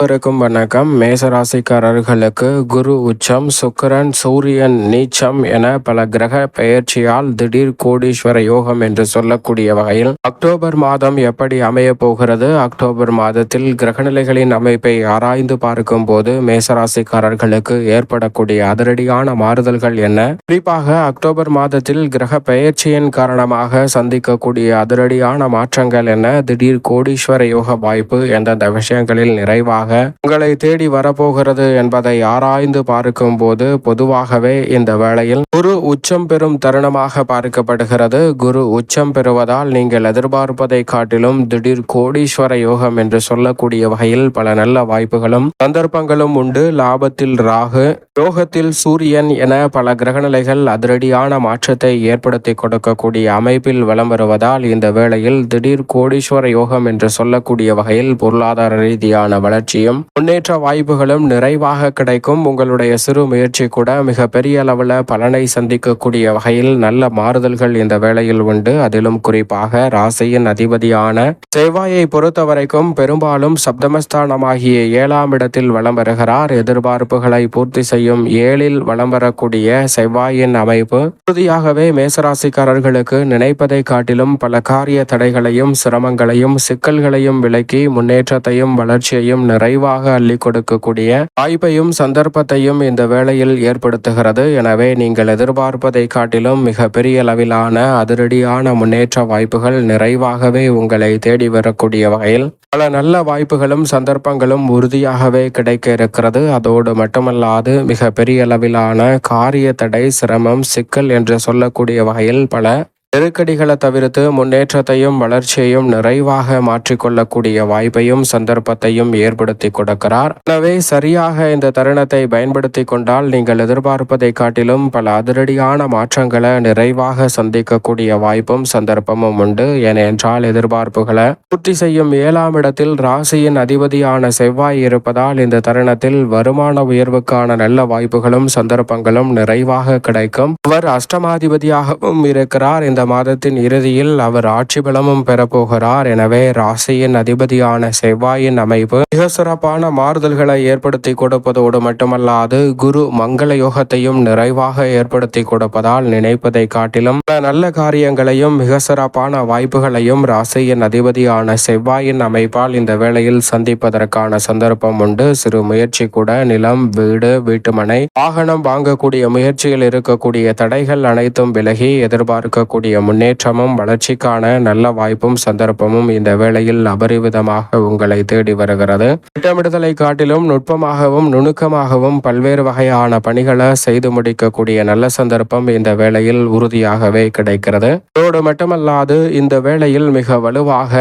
அனைவருக்கும் வணக்கம். மேசராசிக்காரர்களுக்கு குரு உச்சம் சுக்கிரன் சூரியன் நீச்சம் என பல கிரக பெயர்ச்சியால் திடீர் கோடீஸ்வர யோகம் என்று சொல்லக்கூடிய வகையில் அக்டோபர் மாதம் எப்படி அமைய போகிறது? அக்டோபர் மாதத்தில் கிரகநிலைகளின் அமைப்பை ஆராய்ந்து பார்க்கும் போது மேசராசிக்காரர்களுக்கு ஏற்படக்கூடிய அதிரடியான மாறுதல்கள் என்ன? குறிப்பாக அக்டோபர் மாதத்தில் கிரக பெயர்ச்சியின் காரணமாக சந்திக்கக்கூடிய அதிரடியான மாற்றங்கள் என்ன? திடீர் கோடீஸ்வர யோக வாய்ப்பு எந்தெந்த விஷயங்களில் நிறைவாக உங்களை தேடி வரப்போகிறது என்பதை ஆராய்ந்து பார்க்கும் போது பொதுவாகவே இந்த வேளையில் குரு உச்சம் பெறும் தருணமாக பார்க்கப்படுகிறது. குரு உச்சம் பெறுவதால் நீங்கள் எதிர்பார்ப்பதை காட்டிலும் திடீர் கோடீஸ்வர யோகம் என்று சொல்லக்கூடிய வகையில் பல நல்ல வாய்ப்புகளும் சந்தர்ப்பங்களும் உண்டு. லாபத்தில் ராகு யோகத்தில் சூரியன் என பல கிரகநிலைகள் அதிரடியான மாற்றத்தை ஏற்படுத்தி கொடுக்கக்கூடிய அமைப்பில் வலம் வருவதால் இந்த வேளையில் திடீர் கோடீஸ்வர யோகம் என்று சொல்லக்கூடிய வகையில் பொருளாதார ரீதியான வளர்ச்சி வளர்ச்சியும் முன்னேற்ற வாய்ப்புகளும் நிறைவாக கிடைக்கும். உங்களுடைய சிறு முயற்சி கூட மிக பெரிய அளவில் பலனை சந்திக்கக்கூடிய வகையில் நல்ல மாறுதல்கள் இந்த வேளையில் உண்டு. அதிலும் குறிப்பாக ராசியின் அதிபதியான செவ்வாயை பொறுத்த வரைக்கும் பெரும்பாலும் சப்தமஸ்தானமாகிய ஏழாம் இடத்தில் வலம் வருகிறார். எதிர்பார்ப்புகளை பூர்த்தி செய்யும் ஏழில் வலம் வரக்கூடிய செவ்வாயின் அமைப்பு உறுதியாகவே மேசராசிக்காரர்களுக்கு நினைப்பதை காட்டிலும் பல காரிய தடைகளையும் சிரமங்களையும் சிக்கல்களையும் விலக்கி முன்னேற்றத்தையும் வளர்ச்சியையும் நிறைவாக அள்ளி கொடுக்கக்கூடிய வாய்ப்பையும் சந்தர்ப்பத்தையும் இந்த வேளையில் ஏற்படுத்துகிறது. எனவே நீங்கள் எதிர்பார்ப்பதை காட்டிலும் மிக பெரிய அளவிலான அதிரடியான முன்னேற்ற வாய்ப்புகள் நிறைவாகவே உங்களை தேடி வரக்கூடிய வகையில் பல நல்ல வாய்ப்புகளும் சந்தர்ப்பங்களும் உறுதியாகவே கிடைக்க இருக்கிறது. அதோடு மட்டுமல்லாது மிக பெரிய அளவிலான காரிய தடை சிரமம் சிக்கல் என்று சொல்லக்கூடிய வகையில் பல நெருக்கடிகளை தவிர்த்து முன்னேற்றத்தையும் வளர்ச்சியையும் நிறைவாக மாற்றிக்கொள்ளக்கூடிய வாய்ப்பையும் சந்தர்ப்பத்தையும் ஏற்படுத்தி கொடுக்கிறார். எனவே சரியாக இந்த தருணத்தை பயன்படுத்தி கொண்டால் நீங்கள் எதிர்பார்ப்பதை காட்டிலும் பல அதிரடியான மாற்றங்களை நிறைவாக சந்திக்கக்கூடிய வாய்ப்பும் சந்தர்ப்பமும் உண்டு. ஏனென்றால் எதிர்பார்ப்புகளை பூர்த்தி செய்யும் ஏழாம் இடத்தில் ராசியின் அதிபதியான செவ்வாய் இருப்பதால் இந்த தருணத்தில் வருமான உயர்வுக்கான நல்ல வாய்ப்புகளும் சந்தர்ப்பங்களும் நிறைவாக கிடைக்கும். அவர் அஷ்டமாதிபதியாகவும் இருக்கிறார். இந்த மாதத்தின் இறுதியில் அவர் ஆட்சி பலமும் பெறப்போகிறார். எனவே ராசியின் அதிபதியான செவ்வாயின் அமைப்பு மிக சிறப்பான மாறுதல்களை ஏற்படுத்தி கொடுப்பதோடு மட்டுமல்லாது குரு மங்கள யோகத்தையும் நிறைவாக ஏற்படுத்தி கொடுப்பதால் நினைப்பதை காட்டிலும் பல நல்ல காரியங்களையும் மிக சிறப்பான வாய்ப்புகளையும் ராசியின் அதிபதியான செவ்வாயின் அமைப்பால் இந்த வேளையில் சந்திப்பதற்கான சந்தர்ப்பம் உண்டு. சிறு முயற்சி கூட நிலம் வீடு வீட்டுமனை வாகனம் வாங்கக்கூடிய முயற்சியில் இருக்கக்கூடிய தடைகள் அனைத்தும் விலகி எதிர்பார்க்கக்கூடிய முன்னேற்றமும் வளர்ச்சிக்கான நல்ல வாய்ப்பும் சந்தர்ப்பமும் இந்த வேளையில் அபரிவிதமாக உங்களை தேடி வருகிறது. திட்டமிடுதலை காட்டிலும் நுட்பமாகவும் நுணுக்கமாகவும் பல்வேறு வகையான பணிகளை செய்து முடிக்கக்கூடிய நல்ல சந்தர்ப்பம் இந்த வேளையில் உறுதியாகவே கிடைக்கிறது. அதோடு மட்டுமல்லாது இந்த வேளையில் மிக வலுவாக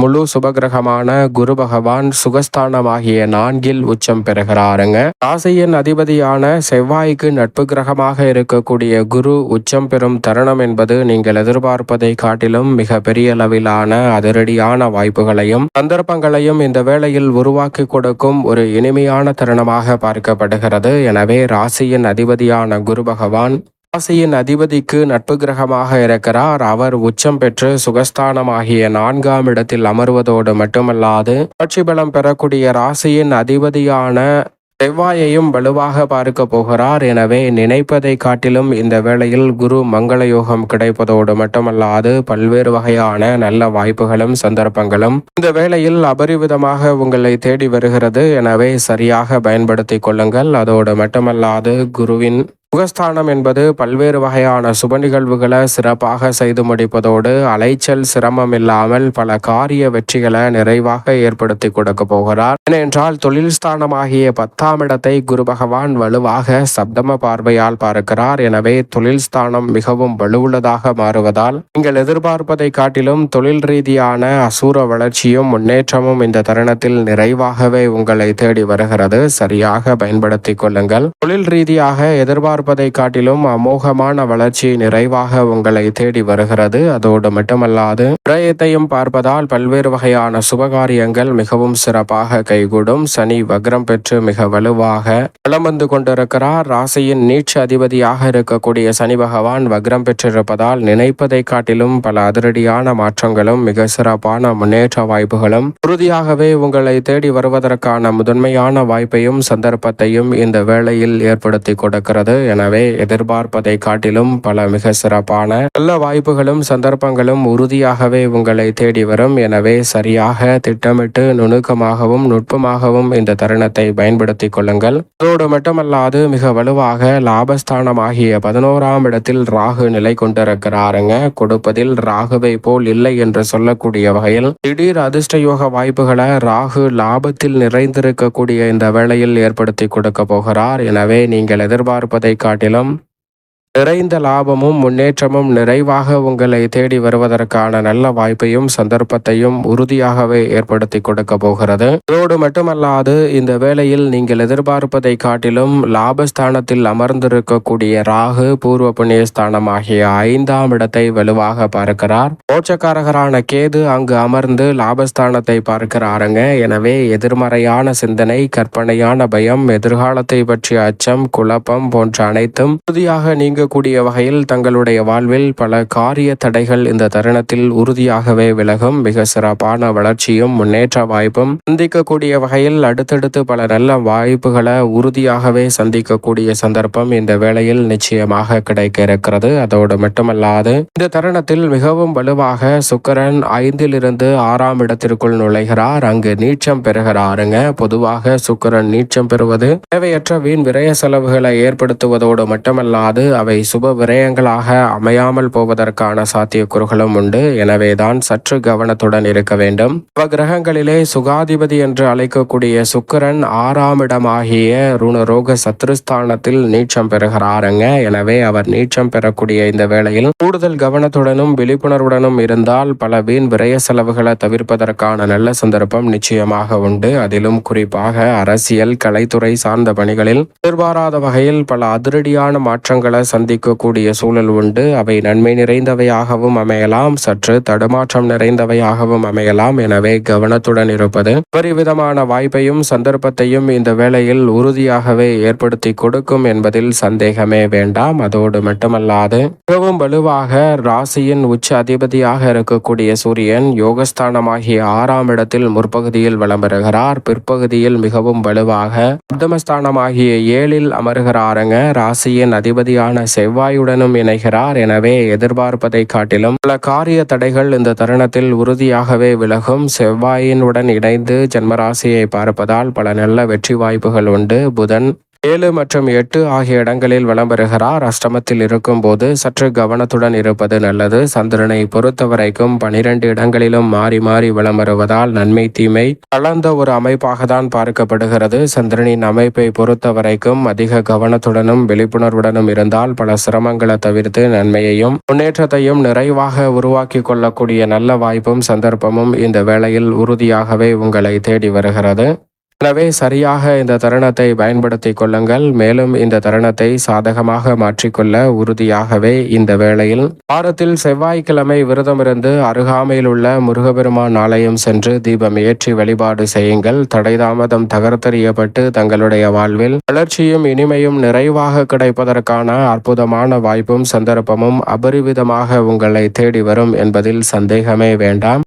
முழு சுபகிரகமான குரு பகவான் சுகஸ்தானமாகிய நான்கில் உச்சம் பெறுகிறாருங்க. ராசியின் அதிபதியான செவ்வாய்க்கு நட்பு கிரகமாக இருக்கக்கூடிய குரு உச்சம் பெறும் தருணம் என்பது நீங்கள் எதிர்பார்ப்பதை காட்டிலும் மிக பெரிய அளவிலான அதிரடியான வாய்ப்புகளையும் சந்தர்ப்பங்களையும் இந்த வேளையில் உருவாக்கி கொடுக்கும் ஒரு இனிமையான தருணமாக பார்க்கப்படுகிறது. எனவே ராசியின் அதிபதியான குரு பகவான் ராசியின் அதிபதிக்கு நட்பு கிரகமாக இருக்கிறார். அவர் உச்சம் பெற்று சுகஸ்தானமாகிய நான்காம் இடத்தில் அமர்வதோடு மட்டுமல்லாது ஆட்சி பலம் பெறக்கூடிய ராசியின் அதிபதியான செவ்வாயையும் வலுவாக பார்க்க போகிறார். எனவே நினைப்பதை காட்டிலும் இந்த வேளையில் குரு மங்கள யோகம் கிடைப்பதோடு மட்டுமல்லாது பல்வேறு வகையான நல்ல வாய்ப்புகளும் சந்தர்ப்பங்களும் இந்த வேளையில் அபரிவிதமாக உங்களை தேடி வருகிறது. எனவே சரியாக பயன்படுத்திக் கொள்ளுங்கள். அதோடு மட்டுமல்லாது குருவின் முகஸ்தானம் என்பது பல்வேறு வகையான சுப நிகழ்வுகளை சிறப்பாக செய்து முடிப்பதோடு அலைச்சல் சிரமம் இல்லாமல் பல காரிய வெற்றிகளை நிறைவாக ஏற்படுத்தி கொடுக்க போகிறார். ஏனென்றால் தொழில் ஸ்தானமாகிய பத்தாம் இடத்தை குரு பகவான் வலுவாக சப்தம பார்வையால் பார்க்கிறார். எனவே தொழில் ஸ்தானம் மிகவும் வலுவுள்ளதாக மாறுவதால் நீங்கள் எதிர்பார்ப்பதை காட்டிலும் தொழில் ரீதியான அசூர வளர்ச்சியும் முன்னேற்றமும் இந்த தருணத்தில் நிறைவாகவே உங்களை தேடி வருகிறது. சரியாக பயன்படுத்திக் கொள்ளுங்கள். தொழில் ரீதியாக எதிர்பார்ப்பு எதிர்பார்ப்பதை காட்டிலும் அமோகமான வளர்ச்சி நிறைவாக உங்களை தேடி வருகிறது. அதோடு மட்டுமல்லாது விரயத்தையும் பார்ப்பதால் பல்வேறு வகையான சுபகாரியங்கள் மிகவும் சிறப்பாக கைகூடும். சனி வக்ரம் பெற்று மிக வலுவாக வளம் வந்து கொண்டிருக்கிறார். ராசியின் நீட்ச அதிபதியாக இருக்கக்கூடிய சனி பகவான் வக்ரம் பெற்றிருப்பதால் நினைப்பதை காட்டிலும் பல அதிரடியான மாற்றங்களும் மிக சிறப்பான முன்னேற்ற வாய்ப்புகளும் உறுதியாகவே உங்களை தேடி வருவதற்கான முதன்மையான வாய்ப்பையும் சந்தர்ப்பத்தையும் இந்த வேளையில் ஏற்படுத்தி கொடுக்கிறது. எனவே எதிர்பார்ப்பதை காட்டிலும் பல மிக சிறப்பான நல்ல வாய்ப்புகளும் சந்தர்ப்பங்களும் உறுதியாகவே உங்களை தேடி வரும். எனவே சரியாக திட்டமிட்டு நுணுக்கமாகவும் நுட்பமாகவும் இந்த தருணத்தை பயன்படுத்திக் கொள்ளுங்கள். அதோடு மட்டுமல்லாது மிக வலுவாக லாபஸ்தானம் ஆகிய பதினோராம் இடத்தில் ராகு நிலை கொண்டிருக்கிறாருங்க. கொடுப்பதில் ராகுவை போல் இல்லை என்று சொல்லக்கூடிய வகையில் திடீர் அதிர்ஷ்ட யோக வாய்ப்புகளை ராகு லாபத்தில் நிறைந்திருக்கக்கூடிய இந்த வேளையில் ஏற்படுத்தி கொடுக்க போகிறார். எனவே நீங்கள் எதிர்பார்ப்பதை காட்டிலும் நிறைந்த லாபமும் முன்னேற்றமும் நிறைவாக உங்களை தேடி வருவதற்கான நல்ல வாய்ப்பையும் சந்தர்ப்பத்தையும் உறுதியாகவே ஏற்படுத்தி கொடுக்க போகிறது. இதோடு மட்டுமல்லாது இந்த வேளையில் நீங்கள் எதிர்பார்ப்பதை காட்டிலும் லாபஸ்தானத்தில் அமர்ந்திருக்கக்கூடிய ராகு பூர்வ புண்ணிய ஸ்தானம் ஆகிய ஐந்தாம் இடத்தை வலுவாக பார்க்கிறார். மோட்சக்காரகரான கேது அங்கு அமர்ந்து லாபஸ்தானத்தை பார்க்கிறாருங்க. எனவே எதிர்மறையான சிந்தனை கற்பனையான பயம் எதிர்காலத்தை பற்றிய அச்சம் குழப்பம் போன்ற அனைத்தும் உறுதியாக நீங்க கூடிய வகையில் தங்களுடைய வாழ்வில் பல காரிய தடைகள் இந்த தருணத்தில் உறுதியாகவே விலகும். மிக சிறப்பான வளர்ச்சியும் முன்னேற்ற வாய்ப்பும் சந்திக்கக்கூடிய வகையில் அடுத்தடுத்து பல நல்ல வாய்ப்புகளை உறுதியாகவே சந்திக்கக்கூடிய சந்தர்ப்பம் இந்த வேளையில் நிச்சயமாக கிடைக்க இருக்கிறது அதோடு மட்டுமல்லாது இந்த தருணத்தில் மிகவும் வலுவாக சுக்கரன் ஐந்திலிருந்து ஆறாம் இடத்திற்குள் நுழைகிறார். அங்கு நீச்சம் பெறுகிறாருங்க. பொதுவாக சுக்கரன் நீச்சம் பெறுவது தேவையற்ற வீண் விரய செலவுகளை ஏற்படுத்துவதோடு மட்டுமல்லாது அவை சுப விரயங்களாக அமையாமல் போவதற்கான சாத்தியக்கூறுகளும் உண்டு. எனவேதான் சற்று கவனத்துடன் இருக்க வேண்டும். கிரகங்களிலே சுகாதிபதி என்று அழைக்கக்கூடிய சுக்கரன் ஆறாம் இடமாகிய ருணரோக சத்ருஸ்தானத்தில் நீச்சம் பெறுகிறாருங்க. எனவே அவர் நீச்சம் பெறக்கூடிய இந்த வேளையில் கூடுதல் கவனத்துடனும் விழிப்புணர்வுடனும் இருந்தால் பல வீண் விரய செலவுகளை தவிர்ப்பதற்கான நல்ல சந்தர்ப்பம் நிச்சயமாக உண்டு. அதிலும் குறிப்பாக அரசியல் கலைத்துறை சார்ந்த பணிகளில் எதிர்பாராத வகையில் பல அதிரடியான மாற்றங்களை சந்திக்கக்கூடிய சூழல் உண்டு. அவை நன்மை நிறைந்தவையாகவும் அமையலாம். சற்று தடுமாற்றம் நிறைந்தவையாகவும் அமையலாம். எனவே கவனத்துடன் இருப்பது விதமான வாய்ப்பையும் சந்தர்ப்பத்தையும் இந்த வேளையில் உறுதியாகவே ஏற்படுத்தி கொடுக்கும் என்பதில் சந்தேகமே வேண்டாம். அதோடு மட்டுமல்லாது மிகவும் வலுவாக ராசியின் உச்ச அதிபதியாக இருக்கக்கூடிய சூரியன் யோகஸ்தானமாகிய ஆறாம் இடத்தில் முற்பகுதியில் வலம் பெறுகிறார் பிற்பகுதியில் மிகவும் வலுவாக உத்தமஸ்தானமாகிய ஏழில் அமர்கிறாருங்க. ராசியின் அதிபதியான செவ்வாயுடனும் இணைகிறார். எனவே எதிர்பார்ப்பதை காட்டிலும் பல காரிய தடைகள் இந்த தருணத்தில் உறுதியாகவே விலகும். செவ்வாயினுடன் இணைந்து ஜென்மராசியை பார்ப்பதால் பல நல்ல வெற்றி வாய்ப்புகள் உண்டு. புதன் ஏழு மற்றும் எட்டு ஆகிய இடங்களில் வலம் வருகிறார் அஷ்டமத்தில் இருக்கும்போது சற்று கவனத்துடன் இருப்பது நல்லது. சந்திரனை பொறுத்தவரைக்கும் பனிரெண்டு இடங்களிலும் மாறி மாறி வலம் வருவதால் நன்மை தீமை கலந்த ஒரு அமைப்பாக தான் பார்க்கப்படுகிறது. சந்திரனின் அமைப்பை பொறுத்தவரைக்கும் அதிக கவனத்துடனும் விழிப்புணர்வுடனும் இருந்தால் பல சிரமங்களை தவிர்த்து நன்மையையும் முன்னேற்றத்தையும் நிறைவாக உருவாக்கி கொள்ளக்கூடிய நல்ல வாய்ப்பும் சந்தர்ப்பமும் இந்த வேளையில் உறுதியாகவே உங்களை தேடி வருகிறது. எனவே சரியாக இந்த தருணத்தை பயன்படுத்தி கொள்ளுங்கள். மேலும் இந்த தருணத்தை சாதகமாக மாற்றிக்கொள்ள உறுதியாகவே இந்த வேளையில் வாரத்தில் செவ்வாய்க்கிழமை விரதமிருந்து அருகாமையில் உள்ள முருகபெருமான் ஆலயம் சென்று தீபம் ஏற்றி வழிபாடு செய்யுங்கள். தடைதாமதம் தகர்த்தெறியப்பட்டு தங்களுடைய வாழ்வில் வளர்ச்சியும் இனிமையும் நிறைவாக கிடைப்பதற்கான அற்புதமான வாய்ப்பும் சந்தர்ப்பமும் அபரிவிதமாக உங்களை தேடி வரும் என்பதில் சந்தேகமே வேண்டாம்.